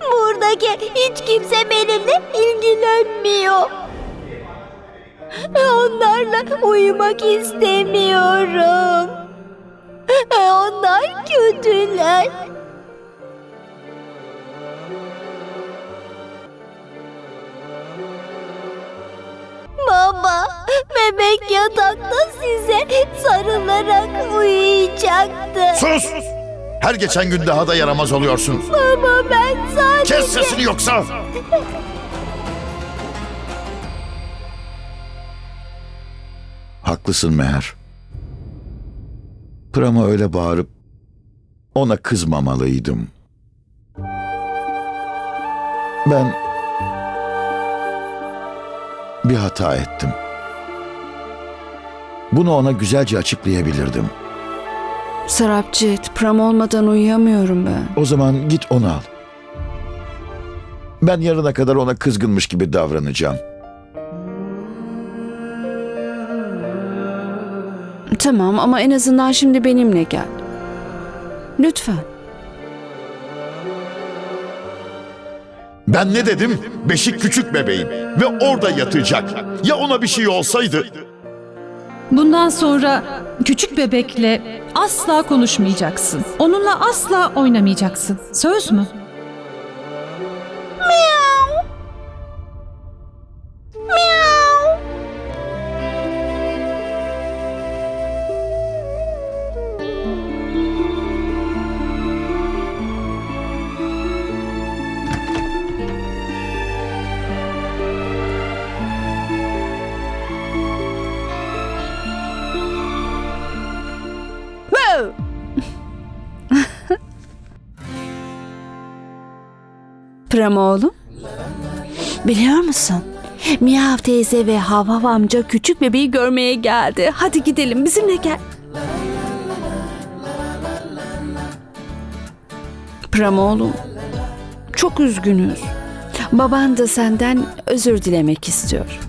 Buradaki hiç kimse benimle ilgilenmiyor. Onlarla uyumak istemiyorum. Onlar kötüler. Baba, bebek yatakta size sarılarak uyuyacaktı. Sus! Her geçen gün daha da yaramaz oluyorsun. Baba ben sadece... Kes sesini yoksa! Haklısın Meher. Pram'a öyle bağırıp ona kızmamalıydım. Ben bir hata ettim. Bunu ona güzelce açıklayabilirdim. Sarapcit, pram olmadan uyuyamıyorum ben. O zaman git onu al. Ben yarına kadar ona kızgınmış gibi davranacağım. Tamam ama en azından şimdi benimle gel. Lütfen. Ben ne dedim? Beşik küçük bebeğim ve orada yatacak. Ya ona bir şey olsaydı? Bundan sonra küçük bebekle asla konuşmayacaksın. Onunla asla oynamayacaksın. Söz mü? Pram oğlum. Biliyor musun? Miyav teyze ve Havav amca küçük bebeği görmeye geldi. Hadi gidelim bizimle gel. Pram oğlum. Çok üzgünüz. Baban da senden özür dilemek istiyor.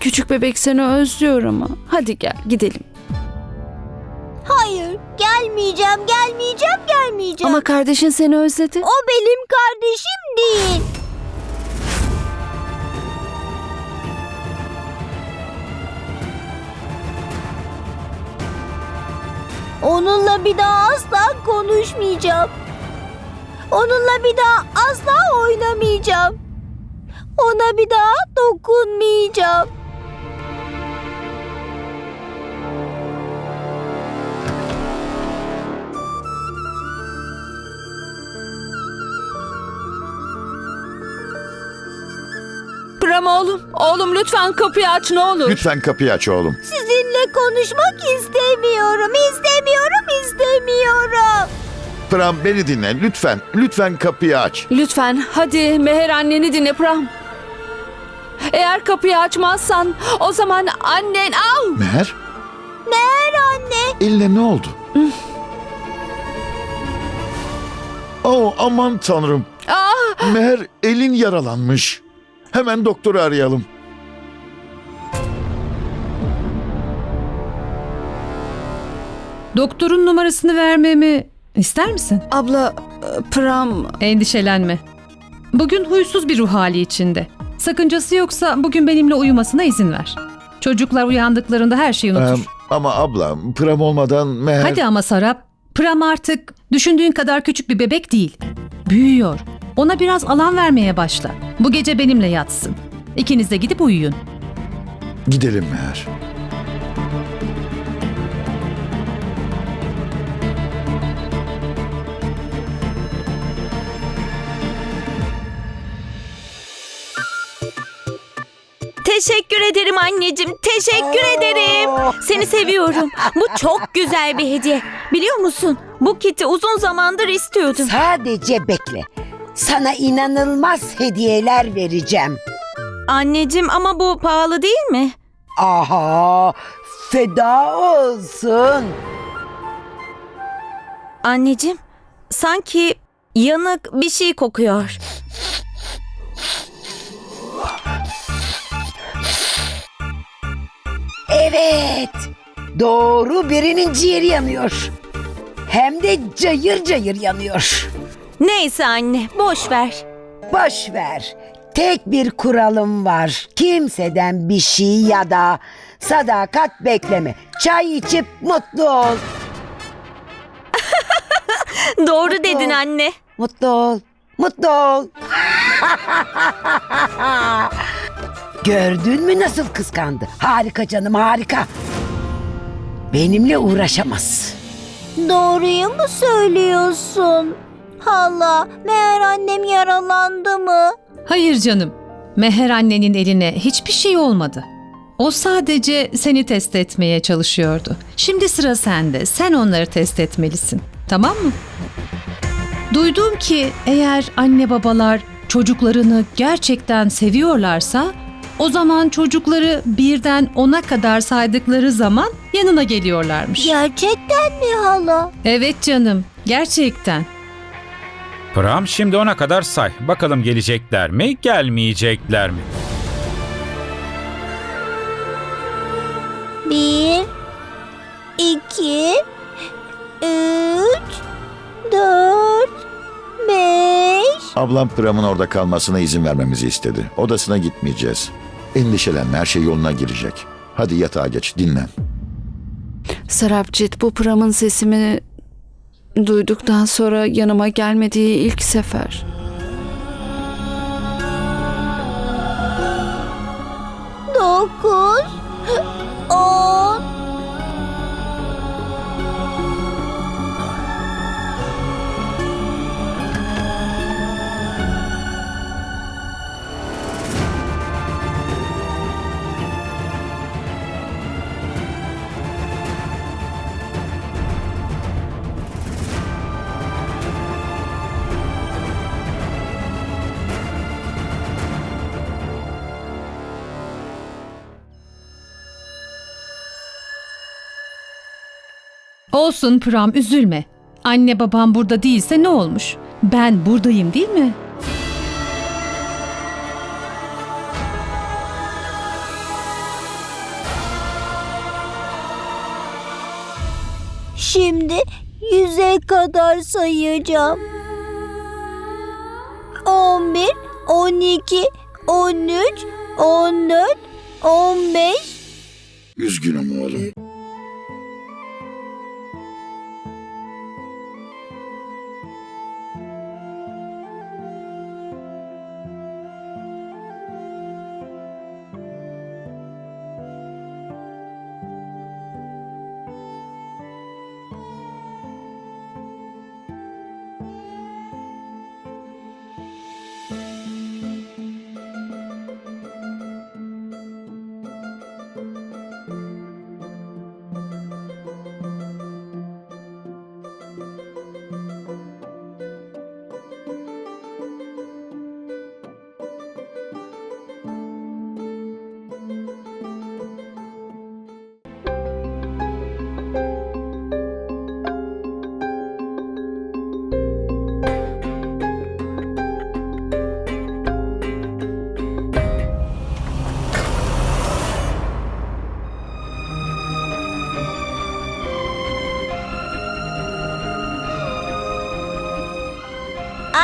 Küçük bebek seni özlüyor ama. Hadi gel gidelim. Gelmeyeceğim, gelmeyeceğim, gelmeyeceğim. Ama kardeşin seni özledi. o benim kardeşim değil. Onunla bir daha asla konuşmayacağım. Onunla bir daha asla oynamayacağım. Ona bir daha dokunmayacağım. Pram oğlum. Oğlum lütfen kapıyı aç ne olur. Lütfen kapıyı aç oğlum. Sizinle konuşmak istemiyorum, istemiyorum, istemiyorum. Pram beni dinle lütfen. Lütfen kapıyı aç. Lütfen hadi Meher anneni dinle Pram. Eğer kapıyı açmazsan o zaman annen al. Meher Meğer anne, eline ne oldu? oh aman tanrım. Ah, Meher elin yaralanmış. Hemen doktoru arayalım. Doktorun numarasını vermemi ister misin? abla e, Pram Endişelenme. Bugün huysuz bir ruh hali içinde. Sakıncası yoksa bugün benimle uyumasına izin ver. Çocuklar uyandıklarında her şeyi unutur. Em, ama ablam Pram olmadan Meher... Hadi ama Sarap. Pram artık düşündüğün kadar küçük bir bebek değil. Büyüyor. Ona biraz alan vermeye başla. Bu gece benimle yatsın. İkiniz de gidip uyuyun. Gidelim Meher. Teşekkür ederim anneciğim. Teşekkür ederim. Seni seviyorum. Bu çok güzel bir hediye. Biliyor musun? Bu kiti uzun zamandır istiyordum. Sadece bekle. Sana inanılmaz hediyeler vereceğim. Anneciğim ama bu pahalı değil mi? Aha, feda olsun. Anneciğim, sanki yanık bir şey kokuyor. Evet, Doğru birinin ciğeri yanıyor. Hem de cayır cayır yanıyor. Neyse anne boş ver. Boş ver. Tek bir kuralım var. Kimseden bir şey ya da sadakat bekleme. Çay içip mutlu ol. Doğru dedin anne. Mutlu ol. Mutlu ol. Gördün mü nasıl kıskandı? Harika canım harika. Benimle uğraşamaz. Doğruyu mu söylüyorsun? Hala, meğer annem yaralandı mı? Hayır canım. Meher annenin eline hiçbir şey olmadı. O sadece seni test etmeye çalışıyordu. Şimdi sıra sende. Sen onları test etmelisin. Tamam mı? Duydum ki eğer anne babalar çocuklarını gerçekten seviyorlarsa o zaman çocukları birden ona kadar saydıkları zaman yanına geliyorlarmış. Gerçekten mi hala? Evet canım, gerçekten. Pram şimdi ona kadar say. Bakalım gelecekler mi, gelmeyecekler mi? Bir, iki, üç, dört, beş. Ablam Pram'ın orada kalmasına izin vermemizi istedi. Odasına gitmeyeceğiz. Endişelenme her şey yoluna girecek. Hadi yatağa geç dinlen. Sarapcit bu Pram'ın sesimi duyduktan sonra yanıma gelmediği ilk sefer. dokuz, on. Olsun Pram üzülme. Anne babam burada değilse ne olmuş? Ben buradayım değil mi? Şimdi yüze kadar sayacağım. On bir, on iki, on üç, on dört, on beş. Üzgünüm oğlum.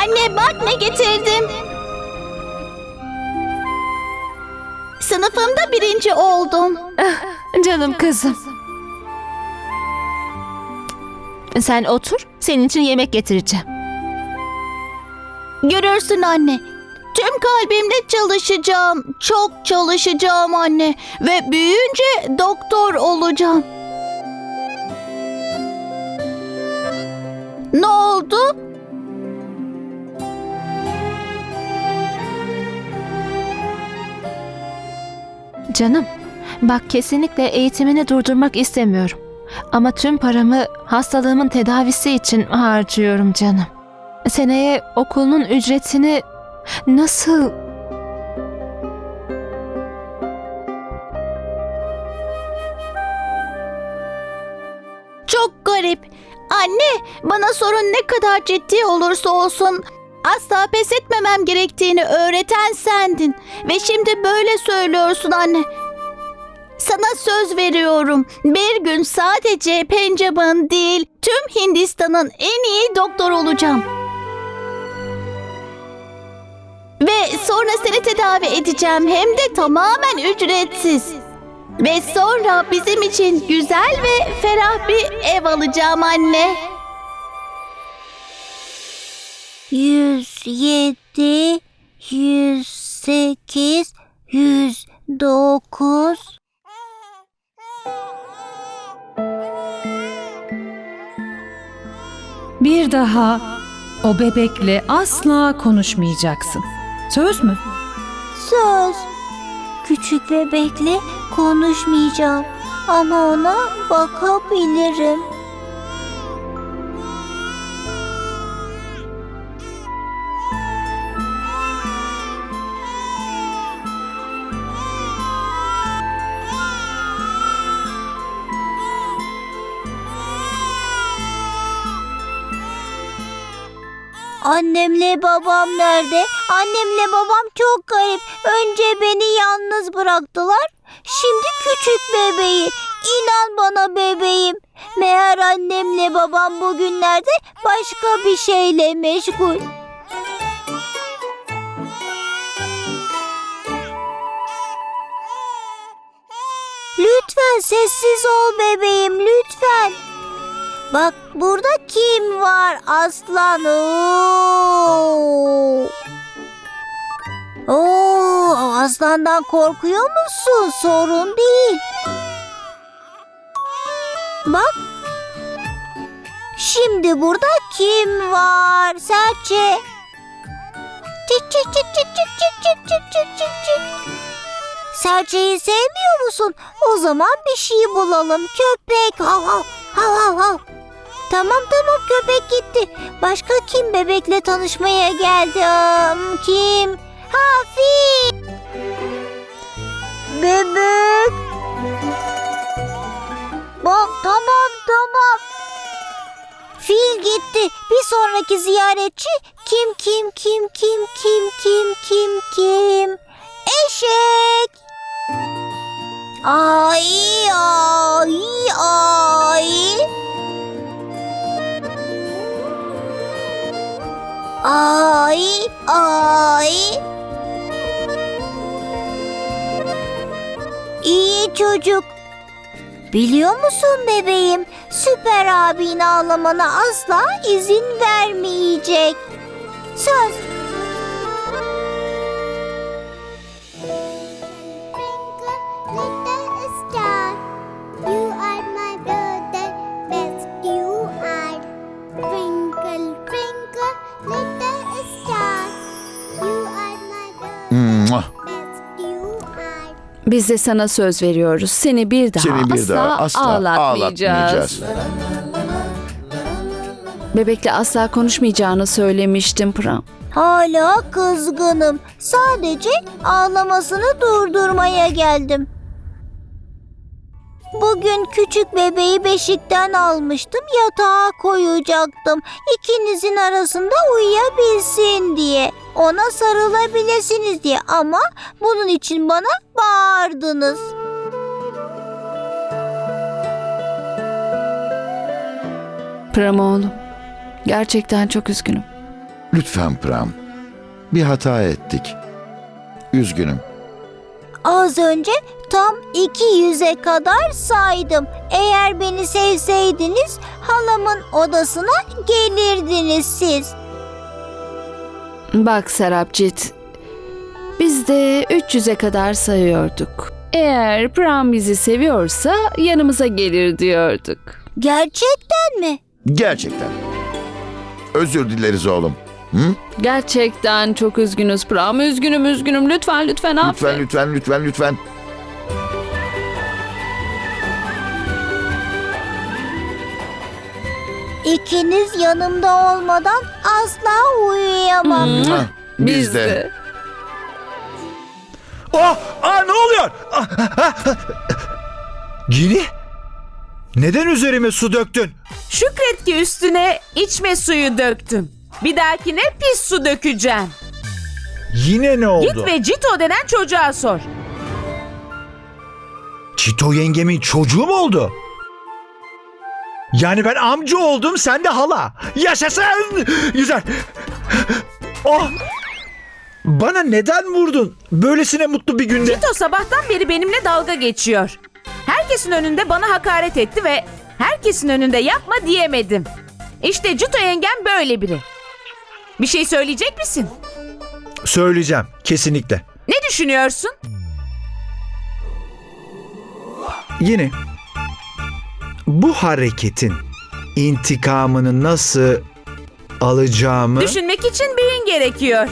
Anne bak ne getirdim. Sınıfımda birinci oldum. Canım kızım. Sen otur, senin için yemek getireceğim. Görürsün anne. Tüm kalbimle çalışacağım. Çok çalışacağım anne. Ve büyüyünce doktor olacağım. Ne oldu? Canım, bak kesinlikle eğitimini durdurmak istemiyorum. Ama tüm paramı hastalığımın tedavisi için harcıyorum canım. Seneye okulun ücretini nasıl Çok garip. Anne, bana sorun ne kadar ciddi olursa olsun asla pes etmemem gerektiğini öğreten sendin. Ve şimdi böyle söylüyorsun anne. Sana söz veriyorum. Bir gün sadece Pencap'ın değil, tüm Hindistan'ın en iyi doktor olacağım. Ve sonra seni tedavi edeceğim hem de tamamen ücretsiz. Ve sonra bizim için güzel ve ferah bir ev alacağım anne. 107 108 109 Bir daha o bebekle asla konuşmayacaksın. Söz mü? Söz. Küçük bebekle konuşmayacağım ama ona bakabilirim. Annemle babam nerede? Annemle babam çok garip. Önce beni yalnız bıraktılar. Şimdi küçük bebeği. İnan bana bebeğim. Meğer annemle babam bugünlerde başka bir şeyle meşgul. Lütfen sessiz ol bebeğim lütfen. Bak burada kim var aslan? Oo. Oo, aslandan korkuyor musun? Sorun değil. Bak. Şimdi burada kim var? Serçe. Çık çık çık çık çık çık çık çık çık çık çık. Serçeyi sevmiyor musun? O zaman bir şey bulalım. Köpek. Hav hav hav hav hav. Tamam tamam köpek gitti. Başka kim bebekle tanışmaya geldi? Hmm, Kim? Hafi. Bebek. Bak tamam tamam. Fil gitti. Bir sonraki ziyaretçi kim kim kim kim kim kim kim kim? Eşek. Ay ay ay. Ay ay. İyi çocuk. Biliyor musun bebeğim? Süper abin ağlamana asla izin vermeyecek. Söz. Biz de sana söz veriyoruz. Seni bir daha Seni bir asla, daha asla ağlatmayacağız. ağlatmayacağız. Bebekle asla konuşmayacağını söylemiştim Pram. Hala kızgınım. Sadece ağlamasını durdurmaya geldim. Bugün küçük bebeği beşikten almıştım, yatağa koyacaktım. İkinizin arasında uyuyabilsin diye. Ona sarılabilirsiniz diye ama bunun için bana bağırdınız. Pram oğlum. Gerçekten çok üzgünüm. Lütfen Pram. Bir hata ettik. Üzgünüm. Az önce tam 200'e kadar saydım. Eğer beni sevseydiniz halamın odasına gelirdiniz siz. Bak Serapcit. Biz de 300'e kadar sayıyorduk. Eğer Pram bizi seviyorsa yanımıza gelir diyorduk. Gerçekten mi? Gerçekten. Özür dileriz oğlum. Hı? Gerçekten çok üzgünüz Pram. Üzgünüm üzgünüm. Lütfen lütfen affet. Lütfen lütfen lütfen lütfen. İkiniz yanımda olmadan asla uyuyamam. Mua! Biz, de. Oh! Aa, ne oluyor? Ah, ah, ah. Gini? Neden üzerime su döktün? Şükret ki üstüne içme suyu döktüm. Bir dahakine pis su dökeceğim. Yine ne oldu? Git ve Cito denen çocuğa sor. Çito yengemin çocuğu mu oldu? Yani ben amca oldum sen de hala. Yaşasın! Güzel. Oh! Bana neden vurdun? Böylesine mutlu bir günde. Cito sabahtan beri benimle dalga geçiyor. Herkesin önünde bana hakaret etti ve herkesin önünde yapma diyemedim. İşte Cito yengem böyle biri. Bir şey söyleyecek misin? Söyleyeceğim kesinlikle. Ne düşünüyorsun? Yine bu hareketin intikamını nasıl alacağımı Düşünmek için beyin gerekiyor.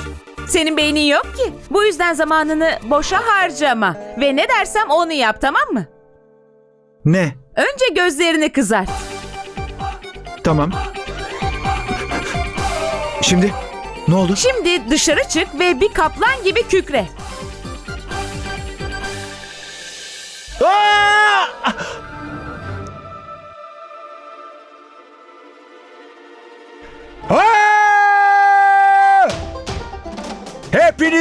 Senin beynin yok ki. Bu yüzden zamanını boşa harcama. Ve ne dersem onu yap tamam mı? ne? Önce gözlerini kızart. Tamam. Şimdi ne oldu? Şimdi dışarı çık ve bir kaplan gibi kükre.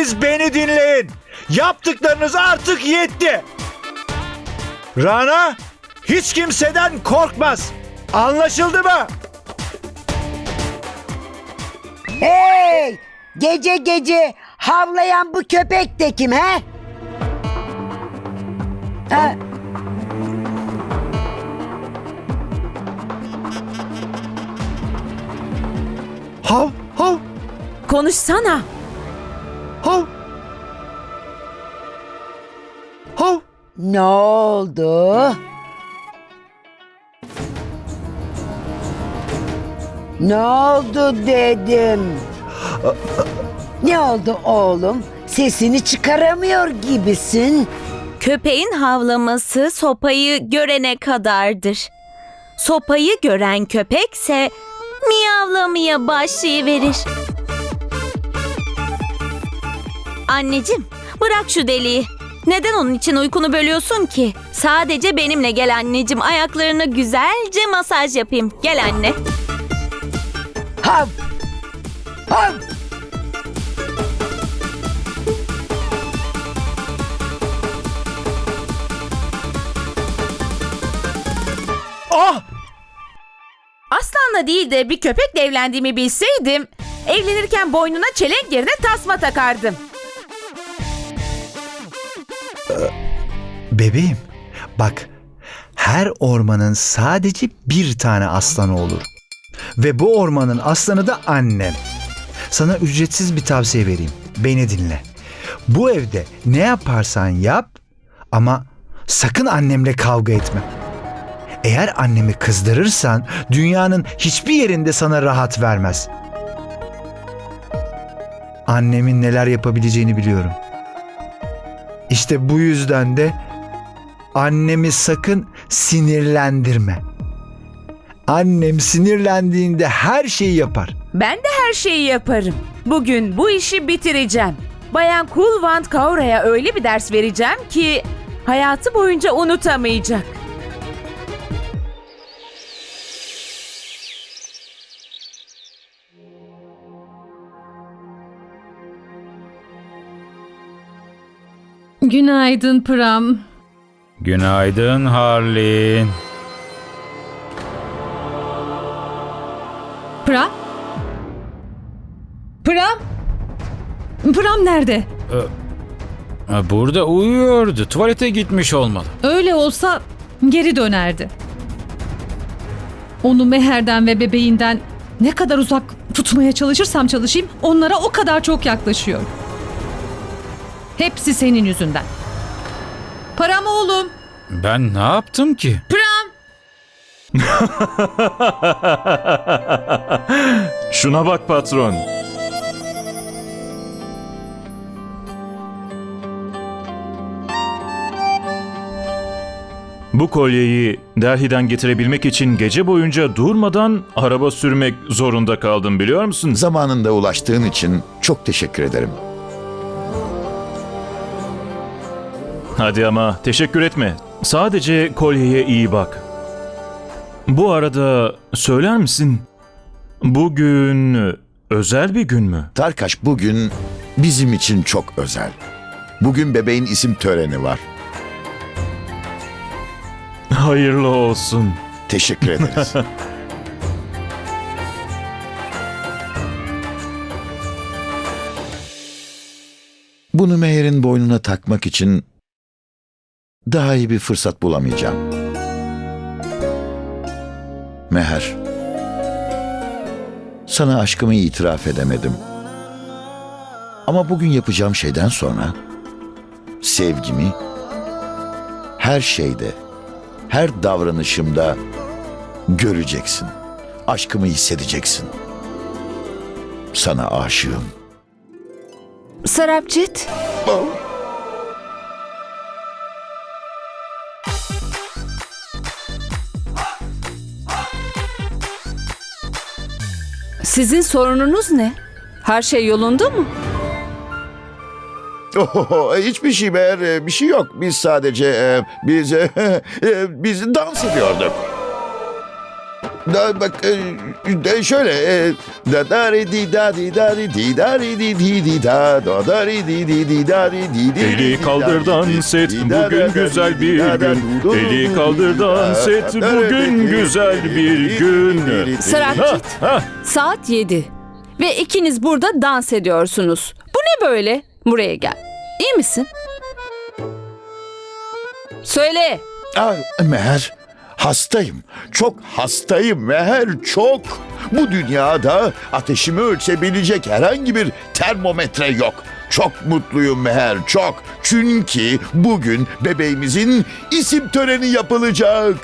Hepiniz beni dinleyin. Yaptıklarınız artık yetti. Rana hiç kimseden korkmaz. Anlaşıldı mı? Hey! Gece gece havlayan bu köpek de kim he? Ha, Hav hav Konuşsana. Ne oldu? Ne oldu dedim. Ne oldu oğlum? Sesini çıkaramıyor gibisin. Köpeğin havlaması sopayı görene kadardır. Sopayı gören köpekse miyavlamaya başlayıverir. Anneciğim, bırak şu deliği. Neden onun için uykunu bölüyorsun ki? Sadece benimle gel anneciğim. Ayaklarına güzelce masaj yapayım. Gel anne. Hav! Hav! Ah! Aslanla değil de bir köpekle evlendiğimi bilseydim, evlenirken boynuna çelenk yerine tasma takardım. Bebeğim, bak her ormanın sadece bir tane aslanı olur. Ve bu ormanın aslanı da annem. Sana ücretsiz bir tavsiye vereyim. Beni dinle. Bu evde ne yaparsan yap ama sakın annemle kavga etme. Eğer annemi kızdırırsan dünyanın hiçbir yerinde sana rahat vermez. Annemin neler yapabileceğini biliyorum. İşte bu yüzden de annemi sakın sinirlendirme. Annem sinirlendiğinde her şeyi yapar. Ben de her şeyi yaparım. Bugün bu işi bitireceğim. Bayan Kulvant Kaura'ya öyle bir ders vereceğim ki hayatı boyunca unutamayacak. Günaydın Pram. Günaydın Harlin. Pram? Pram? Pram nerede? Ha, Burada uyuyordu. Tuvalete gitmiş olmalı. Öyle olsa geri dönerdi. Onu Meher'den ve bebeğinden ne kadar uzak tutmaya çalışırsam çalışayım onlara o kadar çok yaklaşıyor. Hepsi senin yüzünden. Param oğlum. Ben ne yaptım ki? Pram. Şuna bak patron. Bu kolyeyi Delhi'den getirebilmek için gece boyunca durmadan araba sürmek zorunda kaldım biliyor musun? Zamanında ulaştığın için çok teşekkür ederim. Hadi ama teşekkür etme. Sadece kolyeye iyi bak. Bu arada söyler misin? Bugün özel bir gün mü? Tarkaş bugün bizim için çok özel. Bugün bebeğin isim töreni var. Hayırlı olsun. Teşekkür ederiz. Bunu Meher'in boynuna takmak için daha iyi bir fırsat bulamayacağım. Meher, sana aşkımı itiraf edemedim. Ama bugün yapacağım şeyden sonra sevgimi her şeyde, her davranışımda göreceksin. Aşkımı hissedeceksin. Sana aşığım. Sarapcit. Sizin sorununuz ne? Her şey yolunda mı? Oho, hiçbir şey meğer e, bir şey yok. Biz sadece e, biz e, biz dans ediyorduk. Da, bak e, de şöyle e, da da ri di da di da ri di da ri di di di da da da ri di di di da ri di di di Eli kaldır dans et bugün güzel bir gün. Eli kaldır dans da et bugün güzel bir gün. Ha, Saat 7 ve ikiniz burada dans ediyorsunuz. Bu ne böyle? Buraya gel. İyi misin? Söyle. Ay, Meher, hastayım. Çok hastayım Meher, çok. Bu dünyada ateşimi ölçebilecek herhangi bir termometre yok. Çok mutluyum Meher, çok. Çünkü bugün bebeğimizin isim töreni yapılacak.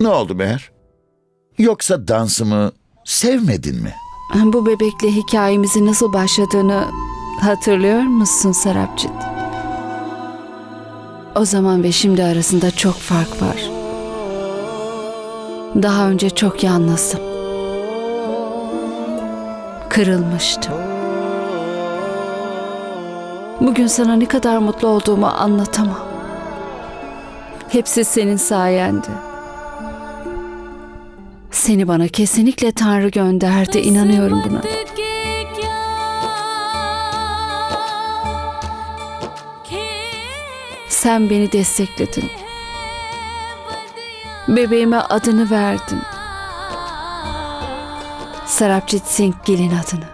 Ne oldu Meher? Yoksa dansımı sevmedin mi? Bu bebekle hikayemizin nasıl başladığını hatırlıyor musun Sarapcit? O zaman ve şimdi arasında çok fark var. Daha önce çok yalnızdım. Kırılmıştım. Bugün sana ne kadar mutlu olduğumu anlatamam. Hepsi senin sayende. Seni bana kesinlikle Tanrı gönderdi. inanıyorum buna. Sen beni destekledin. Bebeğime adını verdin. Sarapcit Singh Gil'in adını.